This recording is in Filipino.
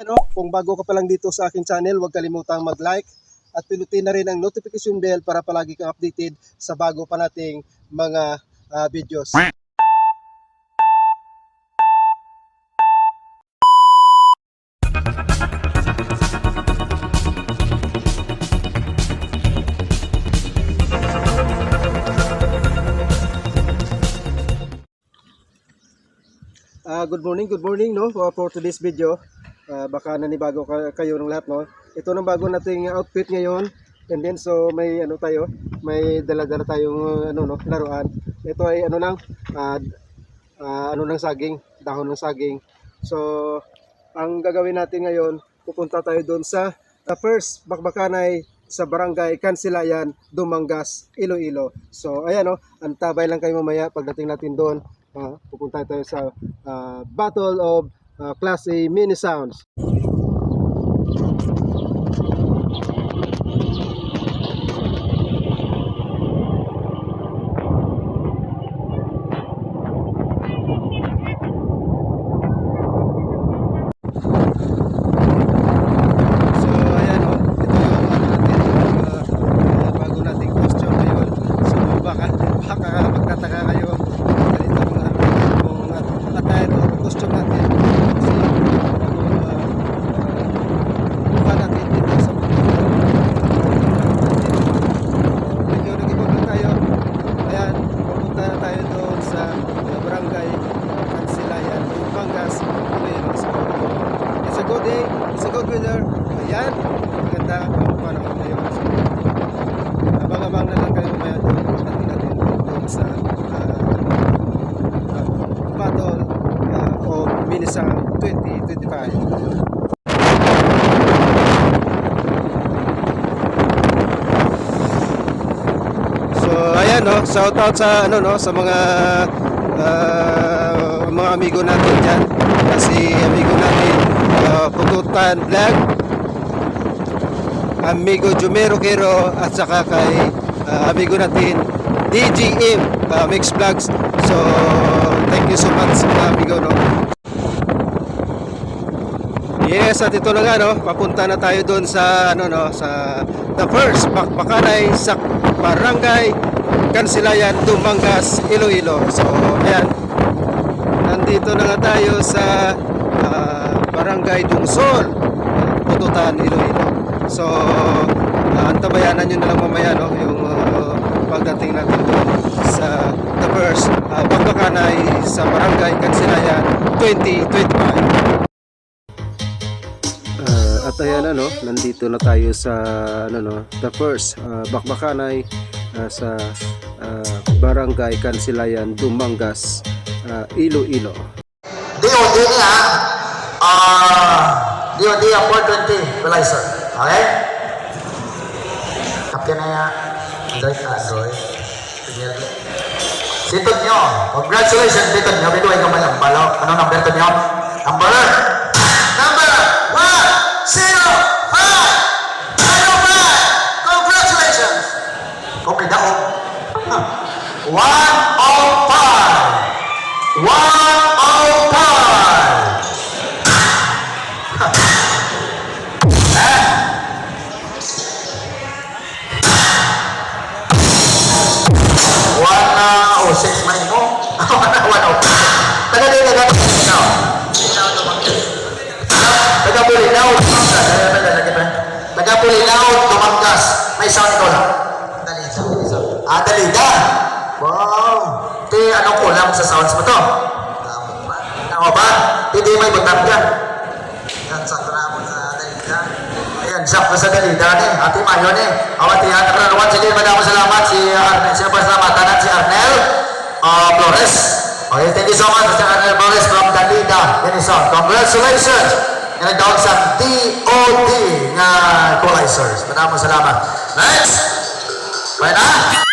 Ano, kung bago ka pa lang dito sa aking channel, huwag kalimutang mag-like at pinutin na rin ang notification bell para palagi kang updated sa bago pa nating mga ah, videos. Ah, good morning, good morning no for today's video. Ah, baka nanibago ka, kayo ng lahat no. Ito ng bago nating outfit ngayon. And then so may ano tayo, may dala-dala tayong uh, ano no, laruan. Ito ay ano lang ah, ah, ano ng saging, dahon ng saging. So ang gagawin natin ngayon, pupunta tayo doon sa the first bakbakanay sa barangay Kansilayan, Dumangas, Iloilo. So ayan no, antabay lang kayo mamaya pagdating natin doon. Ah, pupunta tayo sa ah, Battle of ah, Class A Mini Sounds. Of Minisang 2025. So ayan no, shout out sa ano no sa mga ah, mga amigo natin diyan. Kasi amigo natin uh, Pututan Vlog, amigo Jumero Kero at saka kay ah, amigo natin DGM uh, Mix Vlogs. So thank you so much mga amigo no. Yes, at ito na nga no, papunta na tayo doon sa ano no, sa the first bakbakanay sa Barangay Kansilayan, Dumangas, Iloilo. So, ayan. Nandito na nga tayo sa ah, Barangay Dungsol, Pututan, Iloilo. So, uh, antabayanan nyo na lang mamaya no, yung ah, pagdating natin doon sa the first uh, bakbakanay sa Barangay Kansilayan 2025. Ayan ano, nandito na tayo sa ano no, the first uh, bakbakanay ah, sa ah, Barangay Kansilayan, Dumangas, ah, Iloilo. DOD niya, ah, DOD ang 420 Belizer. Okay? Kapya na yan. Android, Android. Sitod nyo. Congratulations, sitod nyo. Binuhay ka man ang balaw. Ano number to nyo? Number 105. 105. One na, oh, six mo. One oh. Taga din, taga din. No. Taga Bulinaw, Tumanggas. Taga, Bulinaw, Tumanggas. May sound ikaw lang. Dalida. Ah, Dalida. Wow. Ti, anong kulang sa sounds mo to? Tama ba? Hindi may butang dyan. Yan, sakra mo sa Dalida. Ayan, sak na sa Dalida ni. Ate Mayo ni. Awat yan, nakaranawan. Sige, madamo salamat. Si Arnel, sino pa salamatan? Si Arnel uh, Flores. Okay, thank you so much, Mr. Arnel Flores from Dalida, Minnesota. Congratulations! Yan ang sa DOD nga equalizers. Maraming salamat. Next! Pwede na?